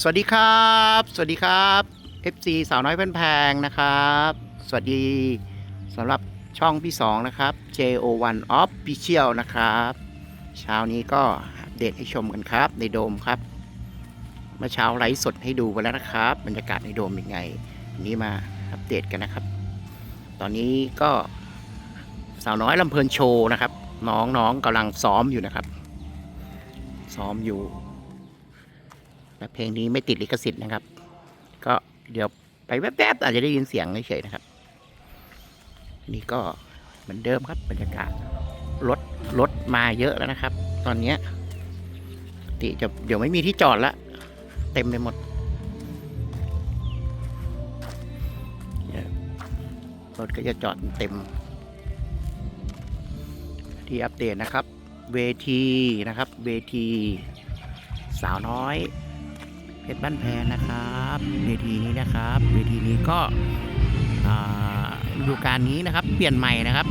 สวัสดีครับ สวัสดีครับ FC สาวน้อยเพื่อนแพงนะครับ สวัสดีสำหรับช่องพี่สองนะครับ JO1 Official นะครับ เช้านี้ก็เดตให้ชมกันครับ ในโดมครับ เมื่อเช้าไลฟ์สดให้ดูไปแล้วนะครับ บรรยากาศในโดมเป็นไงวันนี้มาอัปเดตกันนะครับ ตอนนี้ก็สาวน้อยลำเพลินโชว์นะครับ น้องๆกำลังซ้อมอยู่นะครับ ซ้อมอยู่ แต่เพลงนี้ไม่ติดลิขสิทธิ์นะครับ ก็เดี๋ยวไปแวบๆอาจจะได้ยินเสียงเฉยๆนะครับ นี่ก็เหมือนเดิมครับบรรยากาศรถรถมาเยอะแล้วนะครับ ตอนเนี้ติจะเดี๋ยวไม่มีที่จอดละเต็มไปหมดรถก็จะจอดเต็ม ที่อัปเดตนะครับ เวทีนะครับ เวที สาวน้อย เพชรบ้านแพนนะครับเวทีนี้นะครับเวทีนี้ก็ฤดูกาลนี้นะครับ เปลี่ยนใหม่นะครับ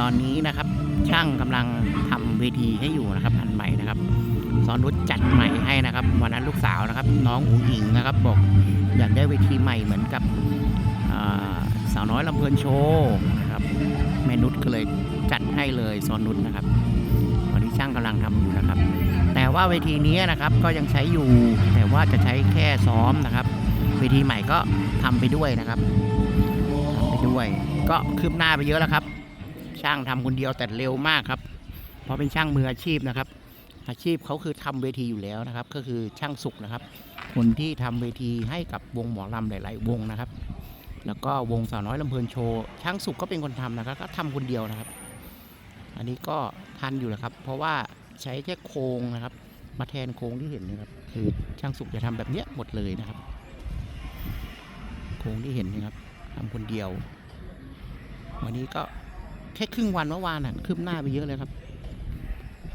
ตอนนี้นะครับช่างกำลังทำเวทีให้อยู่นะครับอันใหม่นะครับสอนนุชจัดใหม่ให้นะครับวันนั้นลูกสาวนะครับ น้องอุ๋งอิงนะครับบอกอยากได้เวทีใหม่เหมือนกับสาวน้อยลำเพลินโชว์นะครับแม่นุชก็เลยจัดให้เลยสอนนุชนะครับ วันนี้ช่างกำลังทำอยู่นะครับ ว่าเวทีนี้นะครับก็ยังใช้อยู่ แต่ว่าจะใช้แค่ซ้อมนะครับ เวทีใหม่ก็ทำไปด้วยนะครับทำไปด้วย ก็คืบหน้าไปเยอะแล้วครับ ช่างทำคนเดียวแต่เร็วมากครับเพราะเป็นช่างมืออาชีพนะครับ อาชีพเขาคือทำเวทีอยู่แล้วนะครับ ก็คือช่างสุกนะครับ คนที่ทำเวทีให้กับวงหมอลำหลาย ๆ วงนะครับ แล้วก็วงสาวน้อยลำเพลินโชว์ช่างสุกก็เป็นคนทำนะครับ ก็ทำคนเดียวนะครับ อันนี้ก็ทันอยู่แหละครับ เพราะว่าใช้แค่โครงนะครับ มาแทนโครงที่เห็นนะครับคือช่างสุกจะทำแบบเนี้ยหมดเลยนะครับ โครงที่เห็นนะครับทำคนเดียว วันนี้ก็แค่ครึ่งวันเมื่อวานน่ะคืบหน้าไปเยอะเลยครับ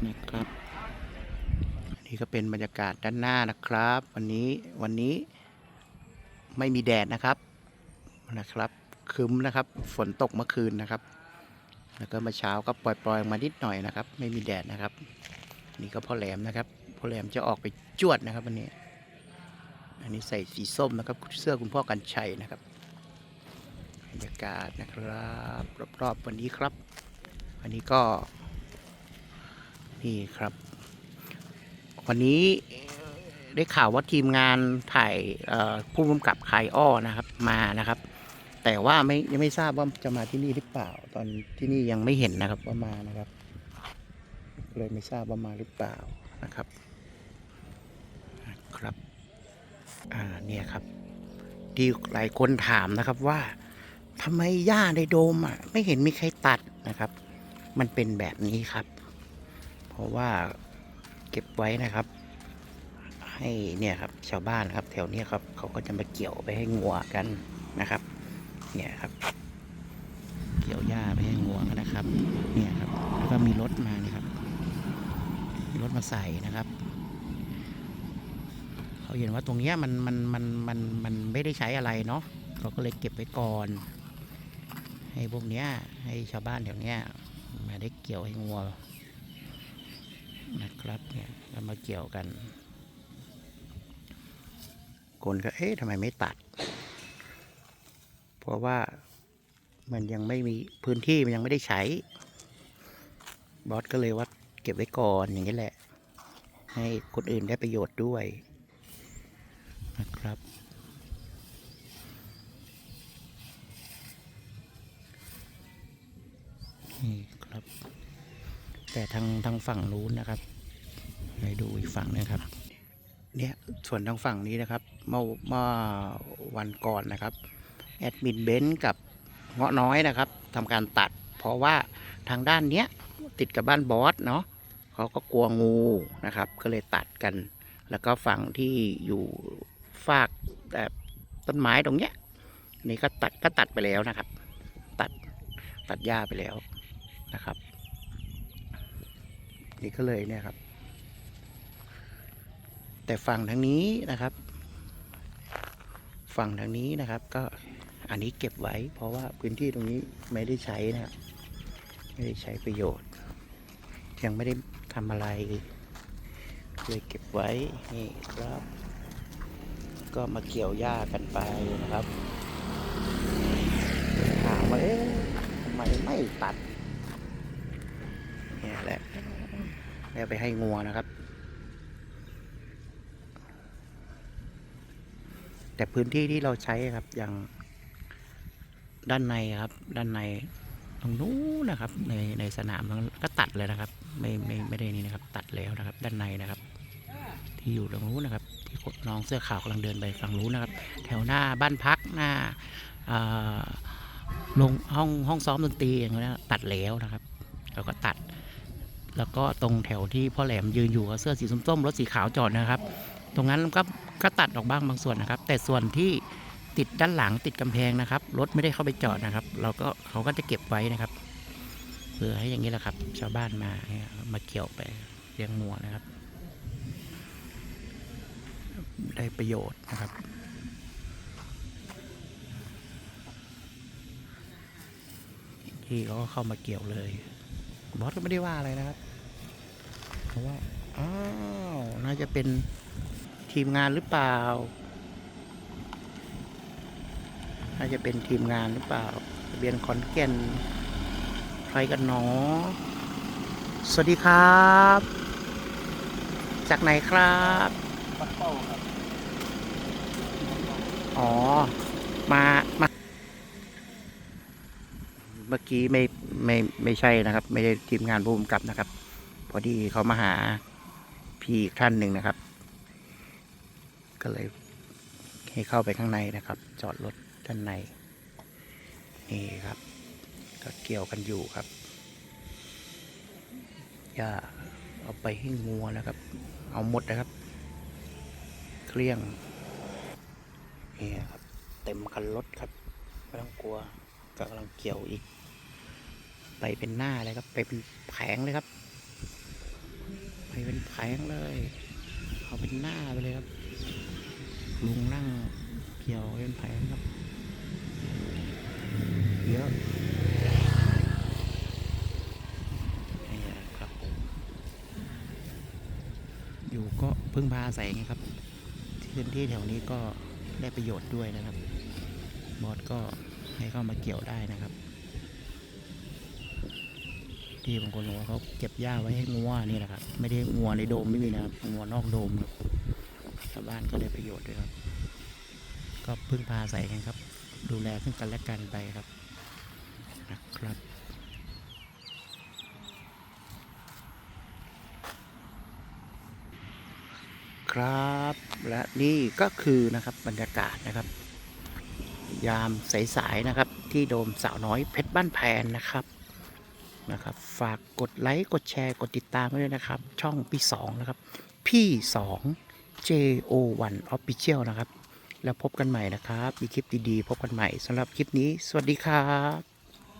นะครับนนี่ก็เป็นบรรยากาศด้านหน้านะครับ วันนี้วันนี้ไม่มีแดดนะครับนะครับครึ้มนะครับ ฝนตกเมื่อคืนนะครับ แล้วก็เมื่อเช้าก็ปล่อยๆมานิดหน่อยนะครับ ไม่มีแดดนะครับ นี่ก็พ่อแหลมนะครับ อแหลมจะออกไปจวดนะครับวันนี้ อันนี้ใส่สีส้มนะครับเสื้อคุณพ่อกันชัยนะครับบรรยากาศนะครับรอบๆวันนี้ครับ อันนี้ก็นี่ครับ วันนี้ได้ข่าวว่าทีมงานถ่ายผู้กำกับคายอ้อนะครับมานะครับ แต่ว่าไม่ยังไม่ทราบว่าจะมาที่นี่หรือเปล่า ตอนที่นี่ยังไม่เห็นนะครับว่ามานะครับ เลยไม่ทราบว่ามาหรือเปล่านะครับ ครับ อ่า เนี่ยครับ ที่หลายคนถามนะครับว่าทำไมหญ้าในโดมอะ ไม่เห็นมีใครตัดนะครับ มันเป็นแบบนี้ครับ เพราะว่าเก็บไว้นะครับ ให้เนี่ยครับ ชาวบ้านครับ แถวเนี้ยครับ เขาก็จะมาเกี่ยวไปให้งัวกันนะครับ เนี่ยครับ เกี่ยวหญ้าไปให้งัวกันนะครับ เนี่ยครับ แล้วก็มีรถมานี่ครับ รถมาใส่นะครับ เขาเห็นว่าตรงเนี้ยมันมันมันมันมันไม่ได้ใช้อะไรเนาะเขาก็เลยเก็บไว้ก่อน ให้พวกเนี้ย ให้ชาวบ้านแถวเนี้ยมาได้เกี่ยวให้งัวนะครับเนี่ยแล้วมาเกี่ยวกันคนก็เอ๊ะทำไมไม่ตัด เพราะว่ามันยังไม่มีพื้นที่มันยังไม่ได้ใช้ บอสก็เลยว่าเก็บไว้ก่อนอย่างนี้แหละ ให้คนอื่นได้ประโยชน์ด้วย นะครับ นี่ครับ แต่ทางทางฝั่งนู้นนะครับไปดูอีกฝั่งหนะครับ เนี่ยส่วนทางฝั่งนี้นะครับ เมื่อเมื่อวันก่อนนะครับแอดมินเบนซ์กับเงาะน้อยนะครับทำการตัด เพราะว่าทางด้านเนี้ยติดกับบ้านบอสเนาะเขาก็กลัวงูนะครับ ก็เลยตัดกัน แล้วก็ฝั่งที่อยู่ ฝากแต่ต้นไม้ตรงเนี้ยนี่ก็ตัดก็ตัดไปแล้วนะครับ ตัดตัดหญ้าไปแล้วนะครับ นี่ก็เลยเนี่ยครับ แต่ฝั่งทางนี้นะครับ ฝั่งทางนี้นะครับ ก็อันนี้เก็บไว้ เพราะว่าพื้นที่ตรงนี้ไม่ได้ใช้นะครับ ไม่ได้ใช้ประโยชน์ ยังไม่ได้ทำอะไรเลยเก็บไว้นี่ครับ ก็มาเกี่ยวหญ้ากันไปนะครับถามว่าเอ๊ะทำไมไม่ตัดเนี่ยแหละแล้วไปให้งัวนะครับ แต่พื้นที่ที่เราใช้ครับอย่างด้านในครับ ด้านในตรงนู้นนะครับ ในในสนามก็ตัดเลยนะครับ ไม่ไม่ไม่ได้นี่นะครับ ตัดแล้วนะครับ ด้านในนะครับ ที่อยู่ตรงนู้นนะครับ น้องเสื้อขาวกำลังเดินไปฝั่งนู้นะครับ แถวหน้าบ้านพักหน้าลงห้องห้องซ้อมดนตรีอย่างเงี้ยตัดแล้วนะครับแล้วก็ตัด แล้วก็ตรงแถวที่พ่อแหลมยืนอยู่กับเสื้อสีส้มๆรถสีขาวจอดนะครับ ตรงนั้นก็ก็ตัดออกบ้างบางส่วนนะครับ แต่ส่วนที่ติดด้านหลังติดกำแพงนะครับรถไม่ได้เข้าไปจอดนะครับ เราก็เขาก็จะเก็บไว้นะครับเพื่อให้อย่างนี้แหละครับ ชาวบ้านมามาเกี่ยวไปเลี้ยงงัวนะครับ ได้ประโยชน์นะครับ ที่เขาก็เข้ามาเกี่ยวเลยบอสก็ไม่ได้ว่าอะไรนะครับเพราะว่าอ้าวน่าจะเป็นทีมงานหรือเปล่า น่าจะเป็นทีมงานหรือเปล่าทะเบียนขอนแก่นใครกันหนอ สวัสดีครับ จากไหนครับปักเป้าครับ อ๋อ มามา เมื่อกี้ไม่ไม่ไม่ใช่นะครับ ไม่ได้ทีมงานผู้กำกับนะครับ พอดีเขามาหาพี่อีกท่านหนึ่งนะครับ ก็เลยให้เข้าไปข้างในนะครับ จอดรถด้านใน นี่ครับ ก็เกี่ยวกันอยู่ครับย่าเอาไปให้งัวนะครับ เอาหมดนะครับ เครื่อง นี่ครับ เต็มคันรถครับไม่ต้องกลัวก็กำลังเกี่ยวอีก ไปเป็นหน้าเลยครับ ไปเป็นแผงเลยครับ ไปเป็นแผงเลยเอาเป็นหน้าไปเลยครับลุงนั่งเกี่ยวเป็นแผงครับเยอะนี่ครับผมอยู่ก็พึ่งพาอาศัยไงครับพื้นที่แถวนี้ก็ ได้ประโยชน์ด้วยนะครับ บอสก็ให้เข้ามาเกี่ยวได้นะครับ ที่บางคนบอกว่าเขาเก็บหญ้าไว้ให้งัวนี่แหละครับ ไม่ได้งัวในโดมไม่มีนะครับงัวนอกโดมครับชาวบ้านก็ได้ประโยชน์ด้วยครับ ก็พึ่งพาอาศัยกันครับ ดูแลซึ่งกันและกันไปครับนะครับครับ และนี่ก็คือนะครับบรรยากาศนะครับ ยามสายๆนะครับ ที่โดมสาวน้อยเพชรบ้านแพนนะครับนะครับ ฝากกดไลค์กดแชร์กดติดตามด้วยนะครับ ช่องพี่สองนะครับ พี่สอง JO1 Official นะครับ แล้วพบกันใหม่นะครับ มีคลิปดีๆ พบกันใหม่สำหรับคลิปนี้ สวัสดีครับ